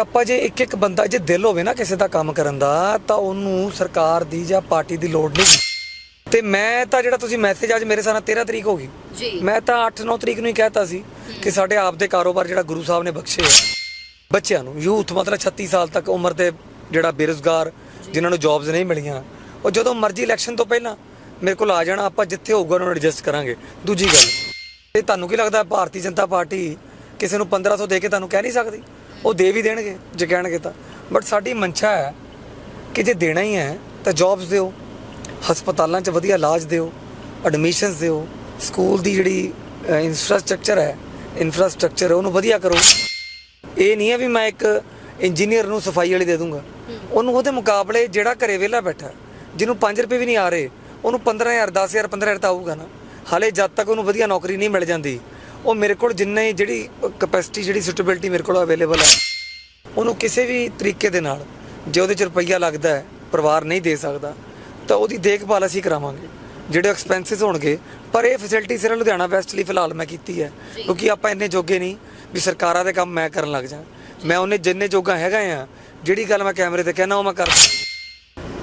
ਆਪਾਂ ਜੇ ਇੱਕ ਇੱਕ ਬੰਦਾ ਜੇ ਦਿਲ ਹੋਵੇ ਨਾ ਕਿਸੇ ਦਾ ਕੰਮ ਕਰਨ ਦਾ ਤਾਂ ਉਹਨੂੰ ਸਰਕਾਰ ਦੀ ਜਾਂ ਪਾਰਟੀ ਦੀ ਲੋੜ ਨਹੀਂ। ਤੇ ਮੈਂ ਤਾਂ ਜਿਹੜਾ ਤੁਸੀਂ ਮੈਸੇਜ ਅੱਜ ਮੇਰੇ ਸਾਹਮਣੇ 13 ਤਰੀਕ ਹੋ ਗਈ। ਜੀ। ਮੈਂ ਤਾਂ 8-9 ਤਰੀਕ ਨੂੰ ਹੀ ਕਹਿਤਾ ਸੀ ਕਿ ਸਾਡੇ ਆਪ ਦੇ ਕਾਰੋਬਾਰ ਜਿਹੜਾ ਗੁਰੂ ਸਾਹਿਬ ਨੇ ਬਖਸ਼ੇ ਆ ਬੱਚਿਆਂ ਨੂੰ ਯੂਥ ਮਤਲਬ 36 ਸਾਲ ਤੱਕ ਉਮਰ ਦੇ ਜਿਹੜਾ ਬੇਰੁਜ਼ਗਾਰ ਜਿਨ੍ਹਾਂ ਨੂੰ ਜੌਬਸ ਨਹੀਂ ਮਿਲੀਆਂ ਉਹ ਜਦੋਂ ਮਰਜ਼ੀ ਇਲੈਕਸ਼ਨ ਤੋਂ ਪਹਿਲਾਂ ਮੇਰੇ ਕੋਲ ਆ ਜਾਣਾ ਆਪਾਂ ਜਿੱਥੇ ਹੋਊਗਾ ਉਹਨਾਂ ਨੂੰ ਐਡਜਸਟ ਕਰਾਂਗੇ। ਦੂਜੀ ਗੱਲ ਇਹ ਤੁਹਾਨੂੰ ਕੀ ਲੱਗਦਾ ਭਾਰਤੀ ਜਨਤਾ ਪਾਰਟੀ ਕਿਸੇ ਨੂੰ 1500 ਦੇ ਕੇ ਤੁਹਾਨੂੰ ਕਹਿ ਨਹੀਂ ਸਕਦੀ? ਉਹ ਦੇ ਵੀ ਦੇਣਗੇ ਜੇ ਕਹਿਣਗੇ ਤਾਂ। ਬਟ ਸਾਡੀ ਮਨਸ਼ਾ ਹੈ ਕਿ ਜੇ ਦੇਣਾ ਹੀ ਹੈ ਤਾਂ ਜੌਬਸ ਦਿਓ ਹਸਪਤਾਲਾਂ 'ਚ ਵਧੀਆ ਇਲਾਜ ਦਿਓ ਐਡਮਿਸ਼ਨਸ ਦਿਓ ਸਕੂਲ ਦੀ ਜਿਹੜੀ ਇਨਫਰਾਸਟ੍ਰਕਚਰ ਹੈ ਇਨਫਰਾਸਟ੍ਰਕਚਰ ਉਹਨੂੰ ਵਧੀਆ ਕਰੋ। ਇਹ ਨਹੀਂ ਹੈ ਵੀ ਮੈਂ ਇੱਕ ਇੰਜੀਨੀਅਰ ਨੂੰ ਸਫ਼ਾਈ ਵਾਲੀ ਦੇ ਦੂੰਗਾ। ਉਹਨੂੰ ਉਹਦੇ ਮੁਕਾਬਲੇ ਜਿਹੜਾ ਘਰੇ ਵਿਹਲਾ ਬੈਠਾ ਜਿਹਨੂੰ 5 ਰੁਪਏ ਵੀ ਨਹੀਂ ਆ ਰਹੇ ਉਹਨੂੰ 15000 10000 15000 ਤਾਂ ਆਊਗਾ ਨਾ। ਹਾਲੇ ਜਦ ਤੱਕ ਉਹਨੂੰ ਵਧੀਆ ਨੌਕਰੀ ਨਹੀਂ ਮਿਲ ਜਾਂਦੀ ਉਹ ਮੇਰੇ ਕੋਲ ਜਿੰਨਾ ਹੀ ਜਿਹੜੀ ਕਪੈਸਿਟੀ ਜਿਹੜੀ ਸੁਟੇਬਿਲਟੀ ਮੇਰੇ ਕੋਲ ਅਵੇਲੇਬਲ ਹੈ ਉਹਨੂੰ ਕਿਸੇ ਵੀ ਤਰੀਕੇ ਦੇ ਨਾਲ ਜੇ ਉਹਦੇ ਚ ਰੁਪਈਆ ਲੱਗਦਾ ਹੈ ਪਰਿਵਾਰ ਨਹੀਂ ਦੇ ਸਕਦਾ ਤਾਂ ਉਹਦੀ ਦੇਖਭਾਲ ਅਸੀਂ ਕਰਾਵਾਂਗੇ। ਜਿਹੜੇ ਐਕਸਪੈਂਸਸ ਹੋਣਗੇ ਪਰ ਇਹ ਫੈਸਿਲਿਟੀ ਸਿਰਫ ਲੁਧਿਆਣਾ ਵੈਸਟ ਲਈ ਫਿਲਹਾਲ ਮੈਂ ਕੀਤੀ ਹੈ ਕਿਉਂਕਿ ਆਪਾਂ ਇੰਨੇ ਜੋਗੇ ਨਹੀਂ ਵੀ ਸਰਕਾਰਾਂ ਦੇ ਕੰਮ ਮੈਂ ਕਰਨ ਲੱਗ ਜਾ ਮੈਂ ਉਹਨੇ ਜਿੰਨੇ ਜੋਗਾ ਹੈਗਾ ਆ ਜਿਹੜੀ ਗੱਲ ਮੈਂ ਕੈਮਰੇ ਤੇ ਕਹਿਣਾ ਉਹ ਮੈਂ ਕਰਦਾ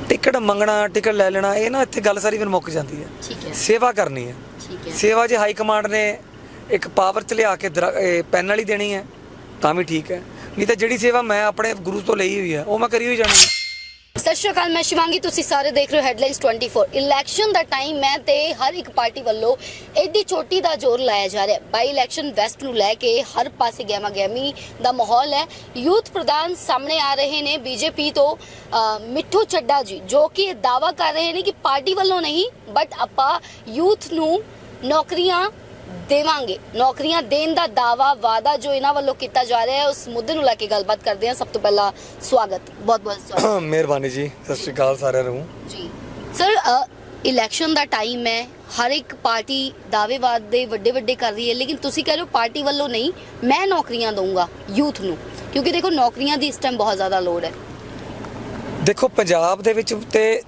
ਟਿਕਟ ਮੰਗਣਾ ਟਿਕਟ ਲੈ ਲੈਣਾ ਇਹ ਨਾ ਇੱਥੇ ਗੱਲ ਸਾਰੀ ਫਿਰ ਮੁੱਕ ਜਾਂਦੀ ਹੈ। ਸੇਵਾ ਕਰਨੀ ਹੈ। ਸੇਵਾ ਜੇ ਹਾਈ ਕਮਾਂਡ ਨੇ ਇੱਕ ਪਾਵਰ ਚ ਲਿਆ ਕੇ ਪੈਨ ਵਾਲੀ ਦੇਣੀ ਹੈ, ਤਾਂ ਵੀ ਠੀਕ ਹੈ। ਨਹੀਂ ਤਾਂ ਜਿਹੜੀ ਸੇਵਾ ਮੈਂ ਆਪਣੇ ਗੁਰੂ ਤੋਂ ਲਈ ਹੋਈ ਹੈ, ਉਹ ਮੈਂ ਕਰੀ ਹੋਈ ਜਾਣੀ ਹੈ। ਸਤਿ ਸ਼੍ਰੀ ਅਕਾਲ, ਮੈਂ ਸ਼ਿਵਾਂਗੀ, ਤੁਸੀਂ ਸਾਰੇ ਦੇਖ ਰਹੇ ਹੋ ਹੈਡਲਾਈਨਸ 24 ਇਲੈਕਸ਼ਨ ਦਾ ਟਾਈਮ ਹੈ ਤੇ ਹਰ ਇੱਕ ਪਾਰਟੀ ਵੱਲੋਂ ਐਡੀ ਚੋਟੀ ਦਾ ਜ਼ੋਰ ਲਾਇਆ ਜਾ ਰਿਹਾ ਬਾਈ ਇਲੈਕਸ਼ਨ ਵੈਸਟ ਨੂੰ ਲੈ ਕੇ ਹਰ ਪਾਸੇ ਗਹਿਮਾ ਗਹਿਮੀ ਦਾ ਮਾਹੌਲ ਹੈ। ਯੂਥ ਪ੍ਰਧਾਨ ਸਾਹਮਣੇ ਆ ਰਹੇ ਨੇ ਬੀਜੇਪੀ ਤੋਂ ਮਿੱਠੂ ਚੱਡਾ ਜੀ, ਜੋ ਕਿ ਇਹ ਦਾਵਾ ਕਰ ਰਹੇ ਨੇ ਕਿ ਪਾਰਟੀ ਵੱਲੋਂ ਨਹੀਂ ਬਟ ਆਪਾਂ ਯੂਥ ਨੂੰ ਨੌਕਰੀਆਂ ਦੇਵਾਂਗੇ। ਨੌਕਰੀਆਂ ਦੇਣ ਦਾ ਦਾਵਾ ਵਾਦਾ ਜੋ ਇਹਨਾਂ ਵੱਲੋਂ ਕੀਤਾ ਜਾ ਰਿਹਾ ਹੈ ਉਸ ਮੁੱਦੇ ਨੂੰ ਲੈ ਕੇ ਗੱਲਬਾਤ ਕਰਦੇ ਹਾਂ। ਸਭ ਤੋਂ ਪਹਿਲਾਂ ਸਵਾਗਤ। ਬਹੁਤ ਬਹੁਤ ਸਵਾਗਤ। ਮਿਹਰਬਾਨੀ ਜੀ। ਸਤਿ ਸ਼੍ਰੀ ਅਕਾਲ ਸਾਰਿਆਂ ਨੂੰ। ਜੀ। ਸਰ ਇਲੈਕਸ਼ਨ ਦਾ ਟਾਈਮ ਹੈ। ਹਰ ਇੱਕ ਪਾਰਟੀ ਦਾਅਵੇਵਾਦ ਦੇ ਵੱਡੇ ਵੱਡੇ ਕਰ ਰਹੀ ਹੈ। ਲੇਕਿਨ ਤੁਸੀਂ ਕਹਿ ਰਹੇ ਹੋ ਪਾਰਟੀ ਵੱਲੋਂ ਨਹੀਂ ਮੈਂ ਨੌਕਰੀਆਂ ਦਊਂਗਾ ਯੂਥ ਨੂੰ। ਕਿਉਂਕਿ ਦੇਖੋ ਨੌਕਰੀਆਂ ਦੀ ਇਸ ਟਾਈਮ ਬਹੁਤ ਜ਼ਿਆਦਾ ਲੋੜ ਹੈ। ਦੇਖੋ ਪੰਜਾਬ ਦੇ ਵਿੱਚ ਤੇ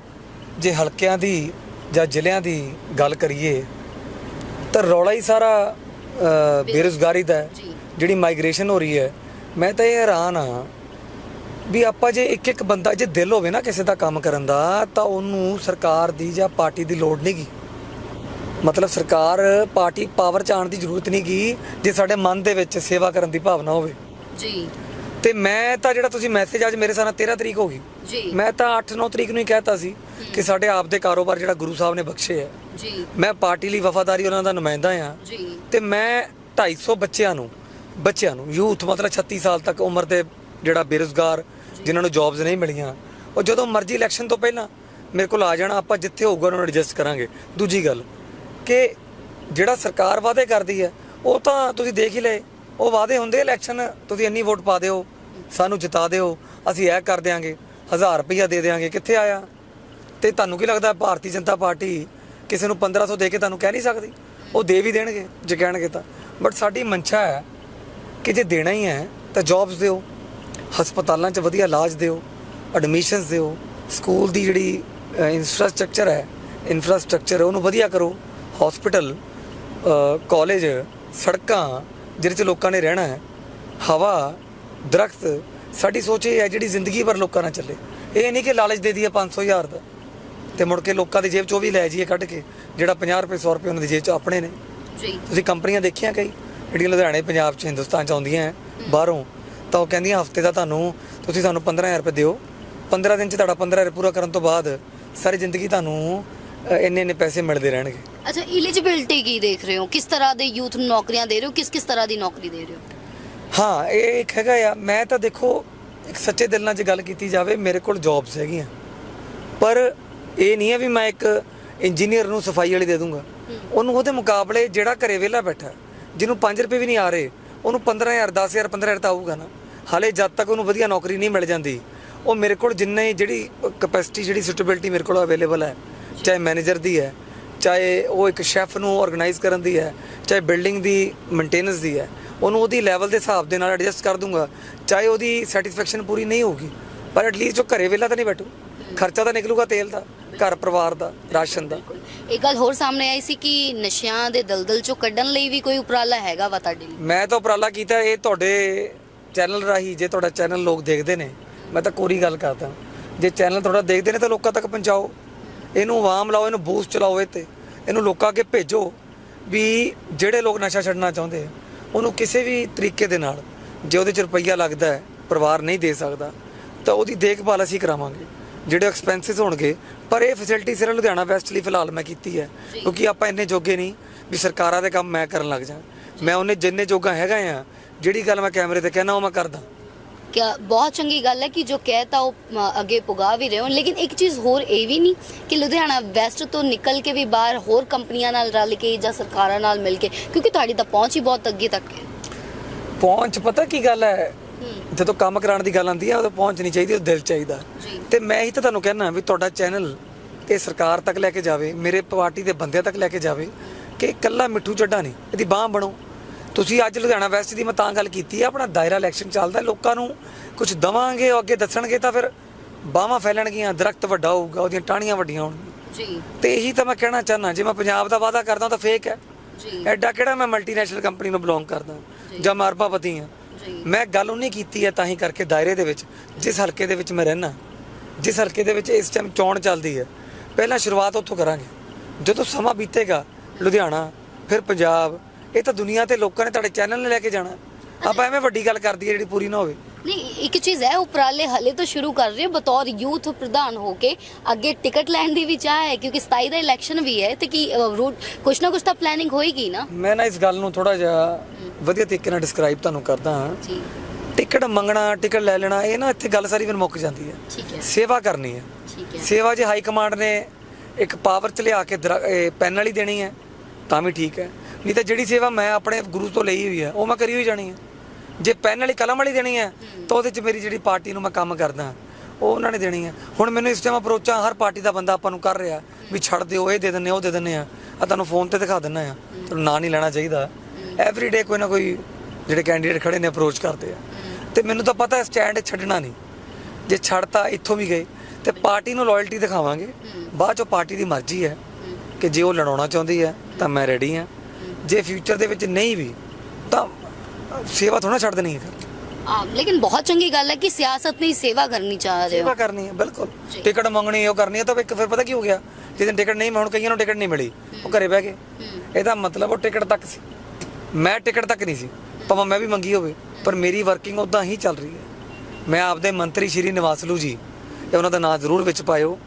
ਜੇ ਹਲਕਿਆਂ ਦੀ ਜਾਂ ਜ਼ਿਲ੍ਹਿਆਂ ਦੀ ਗੱਲ ਕਰੀਏ ਤਾਂ ਰੌਲਾ ਹੀ ਸਾਰਾ ਬੇਰੁਜ਼ਗਾਰੀ ਦਾ ਹੈ ਜਿਹੜੀ ਮਾਈਗ੍ਰੇਸ਼ਨ ਹੋ ਰਹੀ ਹੈ। ਮੈਂ ਤਾਂ ਇਹ ਹੈਰਾਨ ਆ ਵੀ ਆਪਾਂ ਜੇ ਇੱਕ ਇੱਕ ਬੰਦਾ ਜੇ ਦਿਲ ਹੋਵੇ ਨਾ ਕਿਸੇ ਦਾ ਕੰਮ ਕਰਨ ਦਾ ਤਾਂ ਉਹਨੂੰ ਸਰਕਾਰ ਦੀ ਜਾਂ ਪਾਰਟੀ ਦੀ ਲੋੜ ਨਹੀਂਗੀ ਮਤਲਬ ਸਰਕਾਰ ਪਾਰਟੀ ਪਾਵਰ ਚ ਆਉਣ ਦੀ ਜ਼ਰੂਰਤ ਨਹੀਂਗੀ ਜੇ ਸਾਡੇ ਮਨ ਦੇ ਵਿੱਚ ਸੇਵਾ ਕਰਨ ਦੀ ਭਾਵਨਾ ਹੋਵੇ। ਜੀ। ਤੇ ਮੈਂ ਤਾਂ ਜਿਹੜਾ ਤੁਸੀਂ ਮੈਸੇਜ ਅੱਜ ਮੇਰੇ ਸਾਹਮਣੇ 13 ਤਰੀਕ ਹੋ ਗਈ। ਜੀ। ਮੈਂ ਤਾਂ 8-9 ਤਰੀਕ ਨੂੰ ਹੀ ਕਹਿਤਾ ਸੀ ਕਿ ਸਾਡੇ ਆਪ ਦੇ ਕਾਰੋਬਾਰ ਜਿਹੜਾ ਗੁਰੂ ਸਾਹਿਬ ਨੇ ਬਖਸ਼ੇ ਆ। ਜੀ। ਮੈਂ ਪਾਰਟੀ ਲਈ ਵਫਾਦਾਰੀ ਉਹਨਾਂ ਦਾ ਨੁਮਾਇੰਦਾ ਆ। ਜੀ। ਤੇ ਮੈਂ 250 ਬੱਚਿਆਂ ਨੂੰ ਬੱਚਿਆਂ ਨੂੰ ਯੂਥ ਮਤਲਬ 36 ਸਾਲ ਤੱਕ ਉਮਰ ਦੇ ਜਿਹੜਾ ਬੇਰੁਜ਼ਗਾਰ ਜਿਨ੍ਹਾਂ ਨੂੰ ਜੌਬਸ ਨਹੀਂ ਮਿਲੀਆਂ ਉਹ ਜਦੋਂ ਮਰਜ਼ੀ ਇਲੈਕਸ਼ਨ ਤੋਂ ਪਹਿਲਾਂ ਮੇਰੇ ਕੋਲ ਆ ਜਾਣਾ ਆਪਾਂ ਜਿੱਥੇ ਹੋਊਗਾ ਉਹਨਾਂ ਨੂੰ ਐਡਜਸਟ ਕਰਾਂਗੇ। ਦੂਜੀ ਗੱਲ ਕਿ ਜਿਹੜਾ ਸਰਕਾਰ ਵਾਅਦੇ ਕਰਦੀ ਹੈ ਉਹ ਤਾਂ ਤੁਸੀਂ ਦੇਖ ਹੀ ਲਏ ਉਹ ਵਾਅਦੇ ਹੁੰਦੇ ਇਲੈਕਸ਼ਨ ਤੁਸੀਂ ਇੰਨੀ ਵੋਟ ਪਾ ਦਿਓ ਸਾਨੂੰ ਜਿਤਾ ਦਿਓ ਅਸੀਂ ਇਹ ਕਰ ਦਿਆਂਗੇ 1000 ਰੁਪਈਆ ਦੇ ਦਿਆਂਗੇ ਕਿੱਥੇ ਆਇਆ? ਤੇ ਤੁਹਾਨੂੰ ਕੀ ਲੱਗਦਾ ਭਾਰਤੀ ਜਨਤਾ ਪਾਰਟੀ ਕਿਸੇ ਨੂੰ 1500 ਦੇ ਕੇ ਤੁਹਾਨੂੰ ਕਹਿ ਨਹੀਂ ਸਕਦੀ? ਉਹ ਦੇ ਵੀ ਦੇਣਗੇ, ਜੇ ਕਹਿਣਗੇ ਤਾਂ। ਬਟ ਸਾਡੀ ਮਨਸ਼ਾ ਹੈ ਕਿ ਜੇ ਦੇਣਾ ਹੀ ਹੈ, ਤਾਂ ਜੌਬਸ ਦਿਓ, ਹਸਪਤਾਲਾਂ 'ਚ ਵਧੀਆ ਇਲਾਜ ਦਿਓ ਐਡਮਿਸ਼ਨਸ ਦਿਓ, ਸਕੂਲ ਦੀ ਜਿਹੜੀ ਇਨਫਰਾਸਟ੍ਰਕਚਰ ਹੈ ਇਨਫਰਾਸਟ੍ਰਕਚਰ ਉਹਨੂੰ ਵਧੀਆ ਕਰੋ। ਹਸਪੀਟਲ ਕਾਲਜ ਸੜਕਾਂ, ਜਿਹਦੇ 'ਚ ਲੋਕਾਂ ਨੇ ਰਹਿਣਾ ਹੈ, ਹਵਾ, ਦਰਖਤ, ਸਾਡੀ ਸੋਚ ਇਹ ਹੈ ਜਿਹੜੀ ਜ਼ਿੰਦਗੀ ਭਰ ਲੋਕਾਂ ਨਾਲ ਚੱਲੇ। ਇਹ ਨਹੀਂ ਕਿ ਲਾਲਚ ਦੇ ਦਈਏ 500000 ਦਾ। ਤੇ ਮੁੜ ਕੇ ਲੋਕਾਂ ਦੀ ਜੇਬ 'ਚੋਂ ਵੀ ਲੈ ਜਾਈਏ ਕੱਢ ਕੇ ਜਿਹੜਾ 50 ਰੁਪਏ 100 ਰੁਪਏ ਉਹਨਾਂ ਦੀ ਜੇਬ 'ਚ ਆਪਣੇ ਨੇ। ਜੀ। ਤੁਸੀਂ ਕੰਪਨੀਆਂ ਦੇਖੀਆਂ ਕਈ? ਜਿਹੜੀਆਂ ਲੁਧਿਆਣੇ ਪੰਜਾਬ 'ਚ ਹਿੰਦੁਸਤਾਨ 'ਚ ਆਉਂਦੀਆਂ ਹੈ, ਬਾਹਰੋਂ। ਤਾਂ ਉਹ ਕਹਿੰਦੀਆਂ ਹਫ਼ਤੇ ਦਾ ਤੁਹਾਨੂੰ ਤੁਸੀਂ ਸਾਨੂੰ 15000 ਰੁਪਏ ਦਿਓ। 15 ਦਿਨ 'ਚ ਤੁਹਾਡਾ 15000 ਪੂਰਾ ਕਰਨ ਤੋਂ ਬਾਅਦ ਸਾਰੀ ਜ਼ਿੰਦਗੀ ਤੁਹਾਨੂੰ ਅ, ਇੰਨੇ ਇੰਨੇ ਪੈਸੇ ਮਿਲਦੇ ਰਹਿਣਗੇ। ਅੱਛਾ ਐਲੀਜੀਬਿਲਟੀ ਕੀ ਦੇਖ ਰਹੇ ਹੋ? ਕਿਸ ਤਰ੍ਹਾਂ ਦੇ ਯੂਥ ਨੂੰ ਨੌਕਰੀਆਂ ਦੇ ਰਹੇ ਹੋ? ਕਿਸ ਕਿਸ ਤਰ੍ਹਾਂ ਦੀ ਨੌਕਰੀ ਦੇ ਰਹੇ ਹੋ? ਹਾਂ ਇਹ ਇੱਕ ਹੈਗਾ ਆ। ਮੈਂ ਤਾਂ ਦੇਖੋ ਇੱਕ ਸੱਚੇ ਦਿਲ ਨਾਲ ਜੇ ਗੱਲ ਕੀਤੀ ਜਾਵੇ ਮੇਰੇ ਕੋਲ ਜੌਬਸ ਹੈਗੀਆਂ। ਪਰ ਇਹ ਨਹੀਂ ਹੈ ਵੀ ਮੈਂ ਇੱਕ ਇੰਜੀਨੀਅਰ ਨੂੰ ਸਫ਼ਾਈ ਵਾਲੀ ਦੇ ਦੂੰਗਾ। ਉਹਨੂੰ ਉਹਦੇ ਮੁਕਾਬਲੇ ਜਿਹੜਾ ਘਰੇ ਵਿਹਲਾ ਬੈਠਾ, ਜਿਹਨੂੰ 5 ਰੁਪਏ ਵੀ ਨਹੀਂ ਆ ਰਹੇ, ਉਹਨੂੰ 15000 10000 15000 ਤਾਂ ਆਊਗਾ ਨਾ। ਹਾਲੇ ਜਦ ਤੱਕ ਉਹਨੂੰ ਵਧੀਆ ਨੌਕਰੀ ਨਹੀਂ ਮਿਲ ਜਾਂਦੀ, ਉਹ ਮੇਰੇ ਕੋਲ ਜਿੰਨੇ ਜਿਹੜੀ ਕਪੈਸਿਟੀ ਜਿਹੜੀ ਸੁਟੇਬਿਲਟੀ ਮੇਰੇ ਕੋਲ ਅਵੇਲੇਬਲ ਹੈ, ਚਾਹੇ ਮੈਨੇਜਰ ਦੀ ਹੈ, ਚਾਹੇ ਉਹ ਇੱਕ ਸ਼ੈਫ ਨੂੰ ਆਰਗੇਨਾਈਜ਼ ਕਰਨ ਦੀ ਹੈ, ਚਾਹੇ ਬਿਲਡਿੰਗ ਦੀ ਮੇਨਟੇਨੈਂਸ ਦੀ ਹੈ, ਉਹਨੂੰ ਉਹਦੀ ਲੈਵਲ ਦੇ ਹਿਸਾਬ ਦੇ ਨਾਲ ਐਡਜਸਟ ਕਰ ਦੂੰਗਾ, ਚਾਹੇ ਉਹਦੀ ਸੈਟੀਸਫੈਕਸ਼ਨ ਪੂਰੀ ਨਹੀਂ ਹੋਊਗੀ, ਪਰ ਐਟਲੀਸਟ ਉਹ ਘਰੇ ਵੇਲਾ ਤਾਂ ਨਹੀਂ ਬੈਠੂ। ਖਰਚਾ ਤਾਂ ਨਿਕਲੂਗਾ ਤੇਲ ਦਾ। ਘਰ ਪਰਿਵਾਰ ਦਾ ਰਾਸ਼ਨ ਦਾ। ਇੱਕ ਗੱਲ ਹੋਰ ਸਾਹਮਣੇ ਆਈ ਸੀ ਕਿ ਨਸ਼ਿਆਂ ਦੇ ਦਲਦਲ ਚੋਂ ਕੱਢਣ ਲਈ ਵੀ ਕੋਈ ਉਪਰਾਲਾ ਹੈਗਾ ਵਾ ਤੁਹਾਡੇ ਲਈ? ਮੈਂ ਤਾਂ ਉਪਰਾਲਾ ਕੀਤਾ ਇਹ ਤੁਹਾਡੇ ਚੈਨਲ ਰਾਹੀਂ ਜੇ ਤੁਹਾਡਾ ਚੈਨਲ ਲੋਕ ਦੇਖਦੇ ਨੇ ਮੈਂ ਤਾਂ ਕੋਰੀ ਗੱਲ ਕਰਦਾ। ਜੇ ਚੈਨਲ ਤੁਹਾਡਾ ਦੇਖਦੇ ਨੇ ਤਾਂ ਲੋਕਾਂ ਤੱਕ ਪਹੁੰਚਾਓ। ਇਹਨੂੰ ਆਵਾਮ ਲਾਓ ਇਹਨੂੰ ਬੂਸਟ ਚਲਾਓ ਇਹ ਤੇ ਇਹਨੂੰ ਲੋਕਾਂ ਅੱਗੇ ਭੇਜੋ ਵੀ ਜਿਹੜੇ ਲੋਕ ਨਸ਼ਾ ਛੱਡਣਾ ਚਾਹੁੰਦੇ ਆ ਉਹਨੂੰ ਕਿਸੇ ਵੀ ਤਰੀਕੇ ਦੇ ਨਾਲ ਜੇ ਉਹਦੇ ਚ ਰੁਪਈਆ ਲੱਗਦਾ ਹੈ ਪਰਿਵਾਰ ਨਹੀਂ ਦੇ ਸਕਦਾ ਤਾਂ ਉਹਦੀ ਦੇਖਭਾਲ ਅਸੀਂ ਕਰਾਵਾਂਗੇ। ਜਿਹੜੇ ਐਕਸਪੈਂਸਸ ਹੋਣਗੇ ਪਰ ਇਹ ਫੈਸਿਲਿਟੀ ਸਿਰਫ ਲੁਧਿਆਣਾ ਵੈਸਟ ਲਈ ਫਿਲਹਾਲ ਮੈਂ ਕੀਤੀ ਹੈ ਕਿਉਂਕਿ ਆਪਾਂ ਇੰਨੇ ਜੋਗੇ ਨਹੀਂ ਵੀ ਸਰਕਾਰਾਂ ਦੇ ਕੰਮ ਮੈਂ ਕਰਨ ਲੱਗ ਜਾ ਮੈਂ ਉਹਨੇ ਜਿੰਨੇ ਜੋਗਾ ਹੈਗਾ ਆ ਜਿਹੜੀ ਗੱਲ ਮੈਂ ਕੈਮਰੇ ਤੇ ਕਹਿਣਾ ਉਹ ਮੈਂ ਕਰਦਾ। ਕਿਆ ਬਹੁਤ ਚੰਗੀ ਗੱਲ ਹੈ ਕਿ ਜੋ ਕਹਿਤਾ ਉਹ ਅ, ਅੱਗੇ ਪੁਗਾ ਵੀ ਰਹੇ ਹੋ ਲੇਕਿਨ ਇੱਕ ਚੀਜ਼ ਹੋਰ ਇਹ ਵੀ ਨਹੀਂ ਕਿ ਲੁਧਿਆਣਾ ਵੈਸਟ ਤੋਂ ਨਿਕਲ ਕੇ ਵੀ ਬਾਹਰ ਹੋਰ ਕੰਪਨੀਆਂ ਨਾਲ ਰਲ ਕੇ ਜਾਂ ਸਰਕਾਰਾਂ ਨਾਲ ਮਿਲ ਕੇ ਕਿਉਂਕਿ ਤੁਹਾਡੀ ਤਾਂ ਪਹੁੰਚ ਹੀ ਬਹੁਤ ਅੱਗੇ ਤੱਕ ਹੈ। ਪਹੁੰਚ ਪਤਾ ਕੀ ਗੱਲ ਹੈ ਹੂੰ ਜਦੋਂ ਕੰਮ ਕਰਾਉਣ ਦੀ ਗੱਲ ਆਉਂਦੀ ਹੈ ਉਦੋਂ ਪਹੁੰਚ ਨਹੀਂ ਚਾਹੀਦੀ ਉਹ ਦਿਲ ਚਾਹੀਦਾ। ਤੇ ਮੈਂ ਹੀ ਤਾਂ ਤੁਹਾਨੂੰ ਕਹਿਣਾ ਵੀ ਤੁਹਾਡਾ ਚੈਨਲ ਇਹ ਸਰਕਾਰ ਤੱਕ ਲੈ ਕੇ ਜਾਵੇ ਮੇਰੇ ਪਾਰਟੀ ਦੇ ਬੰਦਿਆਂ ਤੱਕ ਲੈ ਕੇ ਜਾਵੇ ਕਿ ਇਕੱਲਾ ਮਿੱਠੂ ਚੱਡਾ ਨਹੀਂ ਇਹਦੀ ਬਾਹ ਬਣੋ। ਤੁਸੀਂ ਅੱਜ ਲੁਧਿਆਣਾ ਵੈਸਟ ਦੀ ਮੈਂ ਤਾਂ ਗੱਲ ਕੀਤੀ ਹੈ ਆਪਣਾ ਦਾਇਰਾ ਇਲੈਕਸ਼ਨ ਚੱਲਦਾ ਲੋਕਾਂ ਨੂੰ ਕੁਝ ਦਵਾਂਗੇ ਉਹ ਅੱਗੇ ਦੱਸਣਗੇ ਤਾਂ ਫਿਰ ਬਾਹਾਂ ਫੈਲਣਗੀਆਂ ਦਰਖਤ ਵੱਡਾ ਹੋਊਗਾ ਉਹਦੀਆਂ ਟਾਹਣੀਆਂ ਵੱਡੀਆਂ ਹੋਣਗੀਆਂ। ਜੀ। ਤੇ ਇਹੀ ਤਾਂ ਮੈਂ ਕਹਿਣਾ ਚਾਹਨਾ ਜੇ ਮੈਂ ਪੰਜਾਬ ਦਾ ਵਾਅਦਾ ਕਰਦਾ ਤਾਂ ਫੇਕ ਹੈ। ਜੀ। ਐਡਾ ਕਿਹੜਾ ਮੈਂ ਮਲਟੀਨੈਸ਼ਨਲ ਕੰਪਨੀ ਨੂੰ ਬਿਲੋਂਗ ਕਰਦਾ ਜਾਂ ਮੈਂ ਅਰਬਾਪਤੀ ਹਾਂ। ਮੈਂ ਗੱਲ ਉਹਨੇ ਕੀਤੀ ਹੈ ਤਾਂ ਹੀ ਕਰਕੇ ਦਾਇਰੇ ਦੇ ਵਿੱਚ ਜਿਸ ਹਲਕੇ ਦੇ ਵਿੱਚ ਮੈਂ ਰਹਿਣਾ ਜਿਸ ਹਲਕੇ ਦੇ ਵਿੱਚ ਇਸ ਟਾਈਮ ਚੋਣ ਚੱਲਦੀ ਹੈ ਪਹਿਲਾਂ ਸ਼ੁਰੂਆਤ ਉੱਥੋਂ ਕਰਾਂਗੇ। ਜਦੋਂ ਸਮਾਂ ਬੀਤੇਗਾ ਲੁਧਿਆਣਾ ਫਿਰ ਪੰਜਾਬ ਇਹ ਤਾਂ ਦੁਨੀਆ ਤੇ ਲੋਕਾਂ ਨੇ ਤੁਹਾਡੇ ਚੈਨਲ ਨੇ ਲੈ ਕੇ ਜਾਣਾ। ਆਪਾਂ ਐਵੇਂ ਵੱਡੀ ਗੱਲ ਕਰਦੀ ਹੈ ਜਿਹੜੀ ਪੂਰੀ ਨਾ ਹੋਵੇ। ਨਹੀਂ ਇੱਕ ਚੀਜ਼ ਹੈ ਉਪਰਾਲੇ ਹਲੇ ਤੋਂ ਸ਼ੁਰੂ ਕਰ ਰਹੇ ਹੋ ਬਤੌਰ ਯੂਥ ਪ੍ਰਧਾਨ ਹੋ ਕੇ ਅੱਗੇ ਟਿਕਟ ਲੈਣ ਦੀ ਵੀ ਚਾਹ ਹੈ ਕਿਉਂਕਿ 27 ਦਾ ਇਲੈਕਸ਼ਨ ਵੀ ਹੈ ਤੇ ਕੀ ਰੂਟ ਕੁਛ ਨਾ ਕੁਛ ਤਾਂ ਪਲੈਨਿੰਗ ਹੋਏਗੀ ਨਾ। ਮੈਂ ਨਾ ਇਸ ਗੱਲ ਨੂੰ ਥੋੜਾ ਜਿਹਾ ਵਧੀਆ ਤਰੀਕੇ ਨਾਲ ਡਿਸਕ੍ਰਾਈਬ ਤੁਹਾਨੂੰ ਕਰਦਾ ਹਾਂ। ਜੀ। ਟਿਕਟ ਮੰਗਣਾ ਟਿਕਟ ਲੈ ਲੈਣਾ ਇਹ ਨਾ ਇੱਥੇ ਗੱਲ ਸਾਰੀ ਫਿਰ ਮੁੱਕ ਜਾਂਦੀ ਹੈ। ਠੀਕ ਹੈ। ਸੇਵਾ ਕਰਨੀ ਹੈ। ਠੀਕ ਹੈ। ਸੇਵਾ ਜੇ ਹਾਈ ਕਮਾਂਡ ਨੇ ਇੱਕ ਪਾਵਰ ਚ ਲਿਆ ਕੇ ਪੈਨ ਵਾਲੀ ਦੇਣੀ ਹੈ ਤਾਂ ਵੀ ਠੀਕ ਹੈ। ਨਹੀਂ ਤਾਂ ਜਿਹੜੀ ਸੇਵਾ ਮੈਂ ਆਪਣੇ ਗੁਰੂ ਤੋਂ ਲਈ ਹੋਈ ਹੈ ਉਹ ਮੈਂ ਕਰੀ ਹੋਈ ਜਾਣੀ ਹੈ। ਜੇ ਪੈਨ ਵਾਲੀ ਕਲਮ ਵਾਲੀ ਦੇਣੀ ਹੈ ਤਾਂ ਉਹਦੇ ਚ ਮੇਰੀ ਜਿਹੜੀ ਪਾਰਟੀ ਨੂੰ ਮੈਂ ਕੰਮ ਕਰਦਾ ਉਹ ਉਹਨਾਂ ਨੇ ਦੇਣੀ ਹੈ। ਹੁਣ ਮੈਨੂੰ ਇਸ ਟਾਈਮ ਅਪਰੋਚਾਂ ਹਰ ਪਾਰਟੀ ਦਾ ਬੰਦਾ ਆਪਾਂ ਨੂੰ ਕਰ ਰਿਹਾ ਵੀ ਛੱਡ ਦਿਓ ਇਹ ਦੇ ਦਿੰਨੇ ਉਹ ਦੇ ਦਿੰਨੇ ਆ ਆ ਤੁਹਾਨੂੰ ਫੋਨ ਤੇ ਦਿਖਾ ਦਿੰਨਾ ਆ ਤੁਹਾਨੂੰ ਨਾਂ ਨਹੀਂ ਲੈਣਾ ਚਾਹੀਦਾ। ਐਵਰੀ ਡੇ ਕੋਈ ਨਾ ਕੋਈ ਜਿਹੜੇ ਕੈਂਡੀਡੇਟ ਖੜੇ ਨੇ ਅਪਰੋਚ ਕਰਦੇ ਆ। ਤੇ ਮੈਨੂੰ ਤਾਂ ਪਤਾ ਸਟੈਂਡ ਛੱਡਣਾ ਨਹੀਂ। ਜੇ ਛੱਡਤਾ ਇੱਥੋਂ ਵੀ ਗਏ। ਤੇ ਪਾਰਟੀ ਨੂੰ ਲਾਇਲਟੀ ਦਿਖਾਵਾਂਗੇ। ਬਾਅਦ ਚੋਂ ਪਾਰਟੀ ਦੀ ਮਰਜ਼ੀ ਹੈ ਕਿ ਜੇ ਉਹ ਲੜਾਉਣਾ ਚਾਹੁੰਦੀ ਹੈ ਤਾਂ ਮੈਂ ਰੈਡੀ ਹਾਂ। ਜੇ ਫਿਊਚਰ ਦੇ ਵਿੱਚ ਨਹੀਂ ਵੀ ਤਾਂ ਸੇਵਾ ਥੋੜਾ ਛੱਡ ਦੇਣੀ ਹੈ ਫਿਰ ਆ ਲੇਕਿਨ ਬਹੁਤ ਚੰਗੀ ਗੱਲ ਹੈ ਕਿ ਸਿਆਸਤ ਨਹੀਂ ਸੇਵਾ ਕਰਨੀ ਚਾਹ ਰਹੇ ਹੋ। ਸੇਵਾ ਕਰਨੀ ਹੈ ਬਿਲਕੁਲ। ਟਿਕਟ ਮੰਗਣੀ ਉਹ ਕਰਨੀ ਹੈ ਤਾਂ ਇੱਕ ਫਿਰ ਪਤਾ ਕੀ ਹੋ ਗਿਆ? ਜਿਹਦੇ ਟਿਕਟ ਨਹੀਂ ਮੈਂ ਹੁਣ ਕਈਆਂ ਨੂੰ ਟਿਕਟ ਨਹੀਂ ਮਿਲੀ ਉਹ ਘਰੇ ਬਹਿ ਗਏ। ਇਹਦਾ ਮਤਲਬ ਉਹ ਟਿਕਟ ਤੱਕ ਸੀ। ਮੈਂ ਟਿਕਟ ਤੱਕ ਨਹੀਂ ਸੀ। ਭਾਵੇਂ ਮੈਂ ਵੀ ਮੰਗੀ ਹੋਵੇ ਪਰ ਮੇਰੀ ਵਰਕਿੰਗ ਉਦਾਂ ਹੀ ਚੱਲ ਰਹੀ ਹੈ। ਮੈਂ ਆਪਦੇ ਮੰਤਰੀ ਸ਼੍ਰੀ ਨਿਵਾਸਲੂ ਜੀ ਇਹ ਉਹਨਾਂ ਦਾ ਨਾਮ ਜ਼ਰੂਰ ਵਿੱਚ ਪਾਇਓ।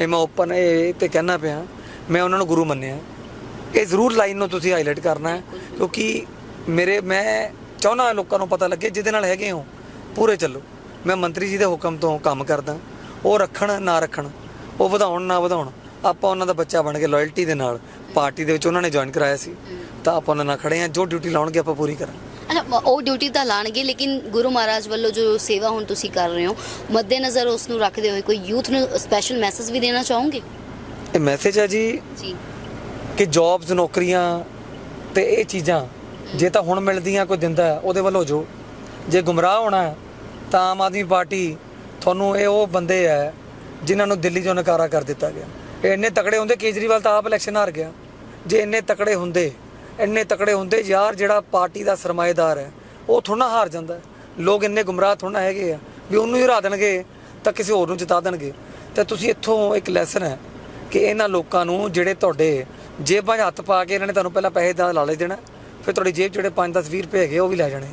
ਇਹ ਮੈਂ ਓਪਨ ਇਹ ਤੇ ਕਹਿਣਾ ਪਿਆ ਮੈਂ ਉਹਨਾਂ ਨੂੰ ਗੁਰੂ ਮੰਨਿਆ। ਇਹ ਜ਼ਰੂਰ ਲਾਈਨ ਨੂੰ ਤੁਸੀਂ ਹਾਈਲਾਈਟ ਕਰਨਾ ਹੈ ਕਿਉਂਕਿ ਮੇਰੇ ਮੈਂ ਚਾਹੁੰਦਾ ਲੋਕਾਂ ਨੂੰ ਪਤਾ ਲੱਗੇ ਜਿਹਦੇ ਨਾਲ ਹੈਗੇ ਹੋ ਪੂਰੇ ਚੱਲੋ। ਮੈਂ ਮੰਤਰੀ ਜੀ ਦੇ ਹੁਕਮ ਤੋਂ ਕੰਮ ਕਰਦਾ ਉਹ ਰੱਖਣ ਨਾ ਰੱਖਣ ਉਹ ਵਧਾਉਣ ਨਾ ਵਧਾਉਣ। ਆਪਾਂ ਉਹਨਾਂ ਦਾ ਬੱਚਾ ਬਣ ਕੇ ਲਾਇਲਟੀ ਦੇ ਨਾਲ ਪਾਰਟੀ ਦੇ ਵਿੱਚ ਉਹਨਾਂ ਨੇ ਜੁਆਇਨ ਕਰਾਇਆ ਸੀ ਤਾਂ ਆਪਾਂ ਉਹਨਾਂ ਨਾਲ ਖੜੇ ਆ ਜੋ ਡਿਊਟੀ ਲਾਉਣਗੇ ਆਪਾਂ ਪੂਰੀ ਕਰਾਂਗੇ। ਅੱਛਾ ਉਹ ਡਿਊਟੀ ਤਾਂ ਲਾਣਗੇ ਲੇਕਿਨ ਗੁਰੂ ਮਹਾਰਾਜ ਵੱਲੋਂ ਜੋ ਸੇਵਾ ਹੁਣ ਤੁਸੀਂ ਕਰ ਰਹੇ ਹੋ ਮੱਦੇਨਜ਼ਰ ਉਸ ਨੂੰ ਰੱਖਦੇ ਹੋਏ ਕੋਈ ਯੂਥ ਨੂੰ ਸਪੈਸ਼ਲ ਮੈਸੇਜ ਵੀ ਦੇਣਾ ਚਾਹੋਗੇ? ਇਹ ਮੈਸੇਜ ਹੈ ਜੀ ਜੀ। ਕਿ ਜੌਬਸ ਨੌਕਰੀਆਂ ਤੇ ਇਹ ਚੀਜ਼ਾਂ ਜੇ ਤਾਂ ਹੁਣ ਮਿਲਦੀਆਂ ਕੋਈ ਦਿੰਦਾ ਹੈ, ਉਹਦੇ ਵੱਲੋਂ ਜੋ। ਜੇ ਗੁੰਮਰਾਹ ਹੋਣਾ ਹੈ, ਤਾਂ ਆਮ ਆਦਮੀ ਪਾਰਟੀ ਤੁਹਾਨੂੰ ਇਹ ਉਹ ਬੰਦੇ ਹੈ ਜਿਨ੍ਹਾਂ ਨੂੰ ਦਿੱਲੀ ਚੋਂ ਨਕਾਰਾ ਕਰ ਦਿੱਤਾ ਗਿਆ। ਇੰਨੇ ਤਕੜੇ ਹੁੰਦੇ, ਕੇਜਰੀਵਾਲ ਤਾਂ ਆਪ ਇਲੈਕਸ਼ਨ ਹਾਰ ਗਿਆ। ਜੇ ਇੰਨੇ ਤਕੜੇ ਹੁੰਦੇ, ਇੰਨੇ ਤਕੜੇ ਹੁੰਦੇ, ਯਾਰ ਜਿਹੜਾ ਪਾਰਟੀ ਦਾ ਸਰਮਾਏਦਾਰ ਹੈ, ਉਹ ਥੋੜਾ ਹਾਰ ਜਾਂਦਾ। ਲੋਕ ਇੰਨੇ ਗੁੰਮਰਾਹ ਥੋੜਾ ਹੈਗੇ ਆ ਵੀ ਉਹਨੂੰ ਹੀ ਹਰਾ ਦੇਣਗੇ, ਤਾਂ ਕਿਸੇ ਹੋਰ ਨੂੰ ਜਿਤਾ ਦੇਣਗੇ। ਤੇ ਤੁਸੀਂ ਇੱਥੋਂ ਇੱਕ ਲੈਸਨ ਹੈ ਕਿ ਇਹਨਾਂ ਲੋਕਾਂ ਨੂੰ ਜਿਹੜੇ ਤੁਹਾਡੇ ਜੇਬਾਂ 'ਚ ਹੱਥ ਪਾ ਕੇ ਇਹਨਾਂ ਨੇ ਤੁਹਾਨੂੰ ਪਹਿਲਾਂ ਪੈਸੇ ਦਾ ਲਾਲਚ ਦੇਣਾ, ਫਿਰ ਤੁਹਾਡੀ ਜੇਬ ਜਿਹੜੇ 5-10 20 ਰੁਪਏ ਹੈਗੇ ਉਹ ਵੀ ਲੈ ਜਾਣੇ।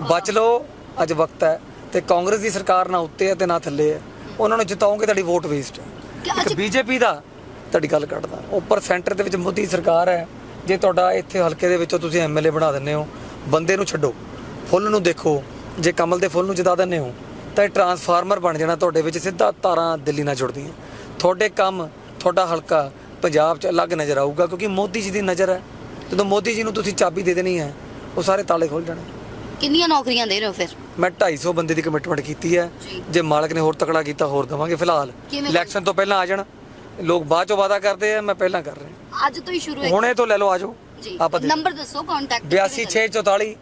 ਬਚ ਲਓ, ਅੱਜ ਵਕਤ ਹੈ ਤੇ ਕਾਂਗਰਸ ਦੀ ਸਰਕਾਰ ਨਾ ਉੱਤੇ ਹੈ ਤੇ ਨਾ ਥੱਲੇ ਹੈ। ਉਹਨਾਂ ਨੂੰ ਜਿਤਾਓਗੇ, ਤੁਹਾਡੀ ਵੋਟ ਵੇਸਟ ਹੈ। ਕਿ ਇੱਕ ਅੱਜ ਬੀਜੇਪੀ ਦਾ ਤੁਹਾਡੀ ਗੱਲ ਕੱਢਦਾ ਉੱਪਰ ਸੈਂਟਰ ਦੇ ਵਿੱਚ ਮੋਦੀ ਸਰਕਾਰ ਹੈ ਜੇ ਤੁਹਾਡਾ ਇੱਥੇ ਹਲਕੇ ਦੇ ਵਿੱਚੋਂ ਤੁਸੀਂ ਐਮਐਲਏ ਬਣਾ ਦਿੰਦੇ ਹੋ ਬੰਦੇ ਨੂੰ ਛੱਡੋ ਫੁੱਲ ਨੂੰ ਦੇਖੋ ਜੇ ਕਮਲ ਦੇ ਫੁੱਲ ਨੂੰ ਜਿਤਾ ਦਿੰਦੇ ਹੋ ਤਾਂ ਇਹ ਟਰਾਂਸਫਾਰਮਰ ਬਣ ਜਾਣਾ ਤੁਹਾਡੇ ਵਿੱਚ ਸਿੱਧਾ ਤਾਰਾਂ ਦਿੱਲੀ ਨਾਲ ਜੁੜਦੀਆਂ। ਤੁਹਾਡੇ ਕੰਮ ਤੁਹਾਡਾ ਹਲਕਾ ਪੰਜਾਬ 'ਚ ਅਲੱਗ ਨਜ਼ਰ ਆਊਗਾ ਕਿਉਂਕਿ ਮੋਦੀ ਜੀ ਦੀ ਨਜ਼ਰ ਹੈ। ਜਦੋਂ ਮੋਦੀ ਜੀ ਨੂੰ ਤੁਸੀਂ ਚਾਬੀ ਦੇ ਦੇਣੀ ਹੈ ਉਹ ਸਾਰੇ ਤਾਲੇ ਖੁੱਲ ਜਾਣੇ। ਕਿੰਨੀਆਂ ਨੌਕਰੀਆਂ ਦੇ ਰਹੇ ਹੋ ਫਿਰ? ਮੈਂ 250 ਬੰਦੇ ਦੀ ਕਮਿਟਮੈਂਟ ਕੀਤੀ ਹੈ। ਜੀ। ਜੇ ਮਾਲਕ ਨੇ ਹੋਰ ਤਕੜਾ ਕੀਤਾ ਹੋਰ ਦਵਾਂਗੇ ਫਿਲਹਾਲ। ਕਿਵੇਂ? ਇਲੈਕਸ਼ਨ ਤੋਂ ਪਹਿਲਾਂ ਆ ਜਾਣ। ਲੋਕ ਬਾਅਦ ਚੋਂ ਵਾਦਾ ਕਰਦੇ ਆ ਮੈਂ ਪਹਿਲਾਂ ਕਰ ਰਿਹਾ। ਅੱਜ ਤੋਂ ਹੀ ਸ਼ੁਰੂ ਹੈ। ਹੁਣੇ ਤੋਂ ਲੈ ਲਓ ਆਜੋ ਜੀ। ਆਪਾਂ ਦੇ ਨੰਬਰ ਦੱਸੋ ਕੰਟੈਕਟ 8264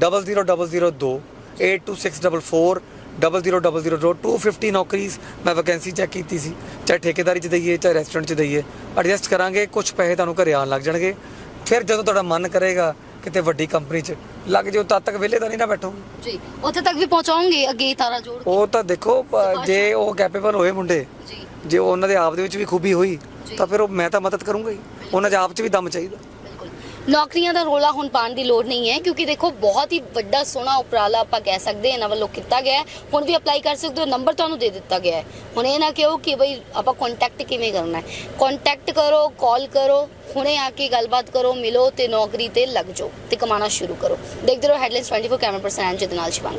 00002 82644 00002 250 ਨੌਕਰੀਜ਼ ਮੈਂ ਵੈਕੈਂਸੀ ਚੈੱਕ ਕੀਤੀ ਸੀ। ਚਾਹੇ ਠੇਕੇਦਾਰੀ ਚ ਦਈਏ ਚਾਹੇ ਰੈਸਟੋਰੈਂਟ ਚ ਦਈਏ। ਐਡਜਸਟ ਕਰਾਂਗੇ ਕੁਝ ਪੈਸੇ ਤੁਹਾਨੂੰ ਘਰੇ ਆਉਣ ਲੱਗ ਜਾਣਗੇ। ਫਿਰ ਜਦੋਂ ਤੁਹਾਡਾ ਮਨ ਕਰੇਗਾ ਕਿਤੇ ਵੱਡੀ ਕੰਪਨੀ ਚ ਲੱਗ ਜਾਓ ਤਦ ਤੱਕ ਵਿਹਲੇ ਤਾਂ ਨਹੀਂ ਨਾ ਬੈਠੋਗੇ। ਜੀ ਉੱਥੇ ਤੱਕ ਵੀ ਪਹੁੰਚਾਉਂਗੇ ਅੱਗੇ ਤਾਰਾ ਜੋੜ ਕੇ। ਉਹ ਤਾਂ ਦੇਖੋ ਪ- ਜੇ ਉਹ ਕੈਪੇਬਲ ਹੋਏ ਮੁੰਡੇ ਜੀ। ਜੇ ਉਹਨਾਂ ਦੇ ਆਪ ਦੇ ਵਿੱਚ ਵੀ ਖੂਬੀ ਹੋਈ। ਤਾਂ ਫਿਰ ਉਹ ਮੈਂ ਤਾਂ ਮਦਦ ਕਰੂੰਗਾ ਹੀ। ਉਹਨਾਂ ਦੇ ਆਪ 'ਚ ਵੀ ਦਮ ਚਾਹੀਦਾ। ਨੌਕਰੀਆਂ ਦਾ ਰੋਲਾ ਹੁਣ ਪਾਉਣ ਦੀ ਲੋੜ ਨਹੀਂ ਹੈ, ਕਿਉਂਕਿ ਦੇਖੋ ਬਹੁਤ ਹੀ ਵੱਡਾ ਸੋਹਣਾ ਉਪਰਾਲਾ ਆਪਾਂ ਕਹਿ ਸਕਦੇ ਇਹਨਾਂ ਵੱਲੋਂ ਕੀਤਾ ਗਿਆ ਹੁਣ ਵੀ ਅਪਲਾਈ ਕਰ ਸਕਦੇ ਹੋ ਨੰਬਰ ਤੁਹਾਨੂੰ ਦੇ ਦਿੱਤਾ ਗਿਆ ਹੈ। ਹੁਣ ਇਹ ਨਾ ਕਿਹੋ ਕਿ ਬਈ ਆਪਾਂ ਕੰਟੈਕਟ ਕਿਵੇਂ ਕਰਨਾ ਹੈ। ਕੰਟੈਕਟ ਕਰੋ ਕਾਲ ਕਰੋ, ਹੁਣੇ ਆ ਕੇ ਗੱਲਬਾਤ ਕਰੋ, ਮਿਲੋ ਤੇ ਨੌਕਰੀ ਤੇ ਲੱਗ ਜਾਓ ਤੇ ਕਮਾਉਣਾ ਸ਼ੁਰੂ ਕਰੋ। ਦੇਖਦੇ ਰਹੋ ਹੈਡਲਾਈਨਸ 24 ਕੈਮਰਾ ਪਰਸਨ ਅੰਜਦ ਨਾਲ ਸ਼ਿਵਾਂਗੀ